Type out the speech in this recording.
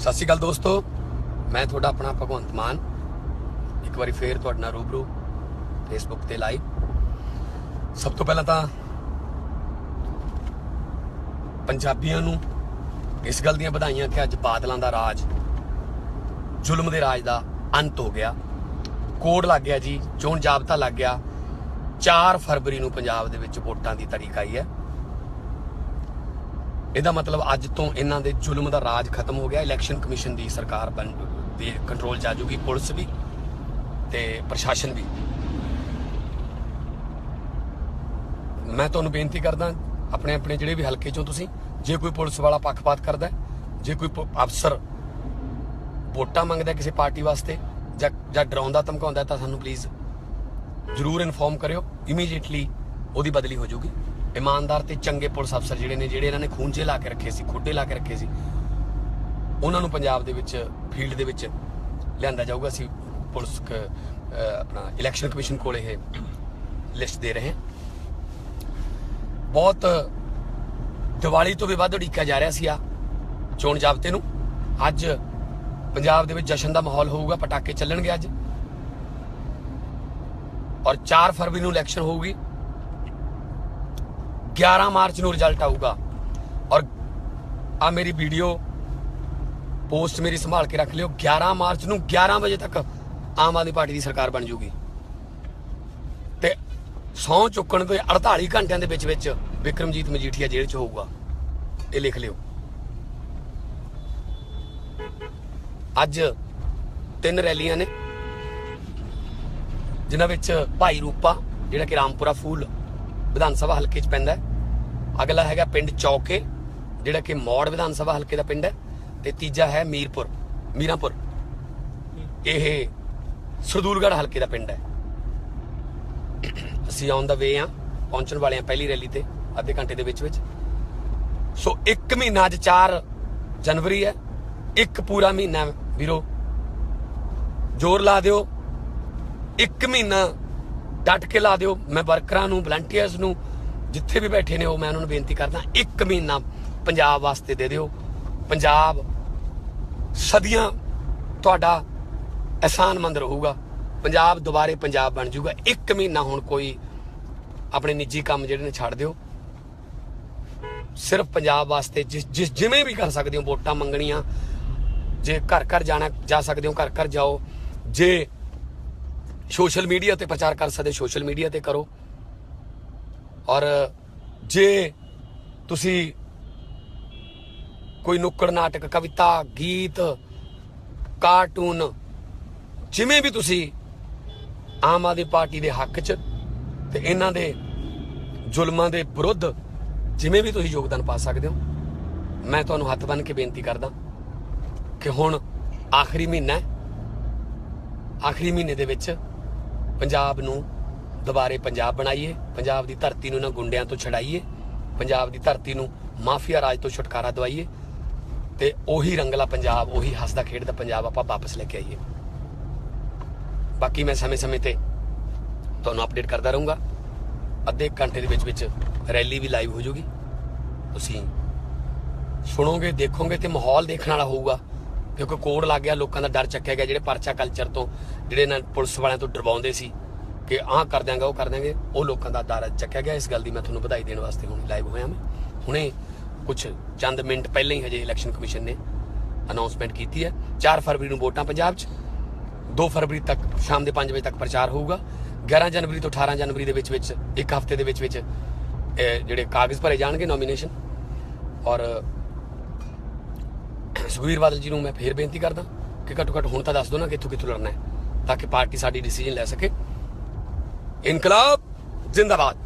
ਸਤਿ ਸ਼੍ਰੀ ਅਕਾਲ ਦੋਸਤੋ। ਮੈਂ ਤੁਹਾਡਾ ਆਪਣਾ ਭਗਵੰਤ ਮਾਨ। ਇੱਕ ਵਾਰੀ ਫੇਰ ਤੁਹਾਡੇ ਨਾਲ ਰੂਬਰੂ ਫੇਸਬੁੱਕ ਤੇ ਲਾਈਵ ਸਭ ਤੋਂ ਪਹਿਲਾਂ ਤਾਂ ਪੰਜਾਬੀਆਂ ਨੂੰ ਇਸ ਗੱਲ ਦੀਆਂ ਵਧਾਈਆਂ ਕਿ ਅੱਜ ਬਾਦਲਾਂ ਦਾ ਰਾਜ, ਜ਼ੁਲਮ ਦੇ ਰਾਜ ਦਾ ਅੰਤ ਹੋ ਗਿਆ। ਕੋਡ ਲੱਗ ਗਿਆ ਜੀ, ਚੋਣ ਜਾਬਤਾ ਲੱਗ ਗਿਆ। 4 ਫਰਵਰੀ ਨੂੰ ਪੰਜਾਬ ਦੇ ਵਿੱਚ ਵੋਟਾਂ ਦੀ ਤਾਰੀਖ ਆਈ ਹੈ। ਇਹਦਾ ਮਤਲਬ ਅੱਜ ਤੋਂ ਇਹਨਾਂ ਦੇ ਜ਼ੁਲਮ ਦਾ ਰਾਜ ਖਤਮ ਹੋ ਗਿਆ, ਇਲੈਕਸ਼ਨ ਕਮਿਸ਼ਨ ਦੀ ਸਰਕਾਰ ਬਣ, ਦੀ ਕੰਟਰੋਲ ਚ ਆ ਜੂਗੀ, ਪੁਲਿਸ ਵੀ ਤੇ ਪ੍ਰਸ਼ਾਸਨ ਵੀ। ਮੈਂ ਤੁਹਾਨੂੰ ਬੇਨਤੀ ਕਰਦਾ, ਆਪਣੇ ਆਪਣੇ ਜਿਹੜੇ ਵੀ ਹਲਕੇ ਚੋਂ ਤੁਸੀਂ, ਜੇ ਕੋਈ ਪੁਲਿਸ ਵਾਲਾ ਪੱਖਪਾਤ ਕਰਦਾ, ਜੇ ਕੋਈ ਪ- ਅਫਸਰ ਵੋਟਾਂ ਮੰਗਦਾ ਕਿਸੇ ਪਾਰਟੀ ਵਾਸਤੇ ਜਾਂ ਜਾਂ ਡਰਾਉਂਦਾ, ਧਮਕਾਉਂਦਾ, ਤਾਂ ਸਾਨੂੰ ਪਲੀਜ਼ ਜਰੂਰ ਇਨਫੋਰਮ ਕਰਿਓ ਇਮੀਡੀਏਟਲੀ ਉਹਦੀ ਬਦਲੀ ਹੋ ਜਾਊਗੀ ਇਮਾਨਦਾਰ ਤੇ ਚੰਗੇ ਪੁਲਿਸ ਅਫਸਰ ਜਿਹੜੇ ਨੇ, ਜਿਹੜੇ ਇਹਨਾਂ ਨੇ ਖੂੰਜੇ ਲਾ ਕੇ ਰੱਖੇ ਸੀ, ਖੋਡੇ ਲਾ ਕੇ ਰੱਖੇ ਸੀ, ਉਹਨਾਂ ਨੂੰ ਪੰਜਾਬ ਦੇ ਵਿੱਚ, ਫੀਲਡ ਦੇ ਵਿੱਚ ਲਿਆਂਦਾ ਜਾਊਗਾ। ਅਸੀਂ ਪੁਲਿਸ ਆਪਣਾ ਇਲੈਕਸ਼ਨ ਕਮਿਸ਼ਨ ਕੋਲ ਇਹ ਲਿਸਟ ਦੇ ਰਹੇ ਹਾਂ। ਬਹੁਤ ਦੀਵਾਲੀ ਤੋਂ ਵੀ ਵੱਧ ਉਡੀਕਿਆ ਜਾ ਰਿਹਾ ਸੀ ਆ ਚੋਣ ਜਾਬਤੇ ਨੂੰ। ਅੱਜ ਪੰਜਾਬ ਦੇ ਵਿੱਚ ਜਸ਼ਨ ਦਾ ਮਾਹੌਲ ਹੋਊਗਾ, ਪਟਾਕੇ ਚੱਲਣਗੇ ਅੱਜ। ਔਰ 4 ਫਰਵਰੀ ਨੂੰ ਇਲੈਕਸ਼ਨ ਹੋਊਗੀ। 11 ਮਾਰਚ ਨੂੰ ਰਿਜ਼ਲਟ ਆਊਗਾ। ਔਰ ਆ ਮੇਰੀ ਵੀਡੀਓ ਪੋਸਟ ਮੇਰੀ ਸੰਭਾਲ ਕੇ ਰੱਖ ਲਿਓ। 11 ਮਾਰਚ ਨੂੰ 11 ਵਜੇ ਤੱਕ ਆਮ ਆਦਮੀ ਪਾਰਟੀ ਦੀ ਸਰਕਾਰ ਬਣ ਜੂਗੀ। ਤੇ ਸੌ ਚੁੱਕਣ ਤੋਂ 48 ਘੰਟਿਆਂ ਦੇ ਵਿੱਚ ਵਿੱਚ ਵਿਕਰਮਜੀਤ ਮਜੀਠੀਆ ਜੇਲ੍ਹ 'ਚ ਹੋਊਗਾ। ਇਹ ਲਿਖ ਲਿਓ। ਅੱਜ ਤਿੰਨ ਰੈਲੀਆਂ ਨੇ, ਜਿਨ੍ਹਾਂ ਵਿੱਚ ਭਾਈ ਰੂਪਾ, ਜਿਹੜਾ ਕਿ ਰਾਮਪੁਰਾ ਫੂਲ ਵਿਧਾਨ ਸਭਾ ਹਲਕੇ 'ਚ ਪੈਂਦਾ ਅਗਲਾ ਹੈਗਾ ਪਿੰਡ ਚੌਕੇ, ਜਿਹੜਾ ਕਿ ਮੌੜ ਵਿਧਾਨ ਸਭਾ ਹਲਕੇ ਦਾ ਪਿੰਡ ਹੈ ਤੇ ਤੀਜਾ ਹੈ ਮੀਰਪੁਰ, ਮੀਰਾਂਪੁਰ। ਇਹ ਸਰਦੂਲਗੜ੍ਹ ਹਲਕੇ ਦਾ ਪਿੰਡ ਹੈ। ਅਸੀਂ ਔਨ ਦਾ ਵੇ ਆ ਪਹੁੰਚਣ ਵਾਲੇ ਆ ਪਹਿਲੀ ਰੈਲੀ ਤੇ, ਅੱਧੇ ਘੰਟੇ ਦੇ ਵਿੱਚ ਵਿੱਚ। ਸੋ ਇੱਕ ਮਹੀਨਾ ਅੱਜ 4 ਜਨਵਰੀ ਹੈ, ਇੱਕ ਪੂਰਾ ਮਹੀਨਾ ਵੀਰੋ। ਜ਼ੋਰ ਲਾ ਦਿਓ, ਇੱਕ ਮਹੀਨਾ ਡਟ ਕੇ ਲਾ ਦਿਓ। ਮੈਂ ਵਰਕਰਾਂ ਨੂੰ ਵਲੰਟੀਅਰਸ ਨੂੰ, ਜਿੱਥੇ ਵੀ ਬੈਠੇ ਨੇ, ਉਹ ਮੈਂ ਉਹਨਾਂ ਨੂੰ ਬੇਨਤੀ ਕਰਦਾ, ਇੱਕ ਮਹੀਨਾ ਪੰਜਾਬ ਵਾਸਤੇ ਦੇ ਦਿਓ। ਪੰਜਾਬ ਸਦੀਆਂ ਤੁਹਾਡਾ ਅਹਿਸਾਨਮੰਦ ਰਹੂਗਾ। ਪੰਜਾਬ ਦੁਬਾਰੇ ਪੰਜਾਬ ਬਣ ਜਾਊਗਾ। ਇੱਕ ਮਹੀਨਾ ਹੁਣ ਕੋਈ ਆਪਣੇ ਨਿੱਜੀ ਕੰਮ ਜਿਹੜੇ ਨੇ ਛੱਡ ਦਿਓ। ਸਿਰਫ ਪੰਜਾਬ ਵਾਸਤੇ ਜਿਸ ਜਿਸ ਜਿਵੇਂ ਵੀ ਕਰ ਸਕਦੇ ਹੋ, ਵੋਟਾਂ ਮੰਗਣੀਆਂ। ਜੇ ਘਰ ਘਰ ਜਾਣਾ ਜਾ ਸਕਦੇ ਹੋ, ਘਰ ਘਰ ਜਾਓ। ਜੇ ਸੋਸ਼ਲ ਮੀਡੀਆ ਤੇ ਪ੍ਰਚਾਰ ਕਰ ਸਕਦੇ, ਸੋਸ਼ਲ ਮੀਡੀਆ ਤੇ ਕਰੋ। ਔਰ ਜੇ ਤੁਸੀਂ ਕੋਈ ਨੁੱਕੜ ਨਾਟਕ, ਕਵਿਤਾ, ਗੀਤ, ਕਾਰਟੂਨ, ਜਿਵੇਂ ਵੀ ਤੁਸੀਂ ਆਮ ਆਦਮੀ ਪਾਰਟੀ ਦੇ ਹੱਕ 'ਚ ਤੇ ਇਹਨਾਂ ਦੇ ਜ਼ੁਲਮਾਂ ਦੇ ਵਿਰੁੱਧ ਜਿਵੇਂ ਵੀ ਤੁਸੀਂ ਯੋਗਦਾਨ ਪਾ ਸਕਦੇ ਹੋ, ਮੈਂ ਤੁਹਾਨੂੰ ਹੱਥ ਬੰਨ੍ਹ ਕੇ ਬੇਨਤੀ ਕਰਦਾ ਕਿ ਹੁਣ ਆਖਰੀ ਮਹੀਨਾ ਆਖਰੀ ਮਹੀਨੇ ਦੇ ਵਿੱਚ ਪੰਜਾਬ ਨੂੰ ਦੁਬਾਰੇ ਪੰਜਾਬ ਬਣਾਈਏ, ਪੰਜਾਬ ਦੀ ਧਰਤੀ ਨੂੰ ਇਹਨਾਂ ਗੁੰਡਿਆਂ ਤੋਂ ਛਡਾਈਏ, ਪੰਜਾਬ ਦੀ ਧਰਤੀ ਨੂੰ ਮਾਫੀਆ ਰਾਜ ਤੋਂ ਛੁਟਕਾਰਾ ਦਵਾਈਏ ਤੇ ਉਹੀ ਰੰਗਲਾ ਪੰਜਾਬ, ਉਹੀ ਹੱਸਦਾ ਖੇਡਦਾ ਪੰਜਾਬ ਆਪਾਂ ਵਾਪਸ ਲੈ ਕੇ ਆਈਏ। ਬਾਕੀ ਮੈਂ ਸਮੇਂ-ਸਮੇਂ ਤੇ ਤੁਹਾਨੂੰ ਅਪਡੇਟ ਕਰਦਾ ਰਹੂੰਗਾ। ਅੱਧੇ ਘੰਟੇ ਦੇ ਵਿੱਚ ਵਿੱਚ ਰੈਲੀ ਵੀ ਲਾਈਵ ਹੋ ਜਾਊਗੀ ਤੁਸੀਂ ਸੁਣੋਗੇ, ਦੇਖੋਗੇ ਤੇ ਮਾਹੌਲ ਦੇਖਣ ਵਾਲਾ ਹੋਊਗਾ। ਕਿਉਂਕਿ ਕੋਡ ਲੱਗ ਗਿਆ, ਲੋਕਾਂ ਦਾ ਡਰ ਚੱਕਿਆ ਗਿਆ, ਜਿਹੜੇ ਪਰਚਾ ਕਲਚਰ ਤੋਂ, ਜਿਹੜੇ ਨਾ ਪੁਲਿਸ ਵਾਲਿਆਂ ਤੋਂ ਡਰਵਾਉਂਦੇ ਸੀ ਕਿ ਆਹ ਕਰ ਦਿਆਂਗਾ, ਉਹ ਕਰ ਦਿਆਂਗੇ, ਉਹ ਲੋਕਾਂ ਦਾ ਡਰ ਚੱਕਿਆ ਗਿਆ। ਇਸ ਗੱਲ ਦੀ ਮੈਂ ਤੁਹਾਨੂੰ ਵਧਾਈ ਦੇਣ ਵਾਸਤੇ ਹੁਣ ਲਾਈਵ ਹੋਇਆ ਮੈਂ। ਹੁਣੇ ਕੁਝ ਚੰਦ ਮਿੰਟ ਪਹਿਲਾਂ ਹੀ ਹਜੇ ਇਲੈਕਸ਼ਨ ਕਮਿਸ਼ਨ ਨੇ ਅਨਾਉਂਸਮੈਂਟ ਕੀਤੀ ਹੈ। 4 ਫਰਵਰੀ ਨੂੰ ਵੋਟਾਂ ਪੰਜਾਬ 'ਚ 2 ਫਰਵਰੀ ਤੱਕ ਸ਼ਾਮ ਦੇ 5 ਵਜੇ ਤੱਕ ਪ੍ਰਚਾਰ ਹੋਊਗਾ। 11 ਜਨਵਰੀ ਤੋਂ 18 ਜਨਵਰੀ ਦੇ ਵਿੱਚ ਵਿੱਚ, ਇੱਕ ਹਫ਼ਤੇ ਦੇ ਵਿੱਚ ਵਿੱਚ ਜਿਹੜੇ ਕਾਗਜ਼ ਭਰੇ ਜਾਣਗੇ ਨੋਮੀਨੇਸ਼ਨ ਔਰ ਸੁਖਬੀਰ ਬਾਦਲ ਜੀ ਨੂੰ ਮੈਂ ਫੇਰ ਬੇਨਤੀ ਕਰਦਾ ਕਿ ਘੱਟੋ ਘੱਟ ਹੁਣ ਤਾਂ ਦੱਸ ਦਿਓ ਨਾ ਕਿੱਥੋਂ ਕਿੱਥੋਂ ਲੜਨਾ ਹੈ, ਤਾਂ ਕਿ ਪਾਰਟੀ ਸਾਡੀ ਡਿਸੀਜਨ ਲੈ ਸਕੇ। ਇਨਕਲਾਬ ਜ਼ਿੰਦਾਬਾਦ।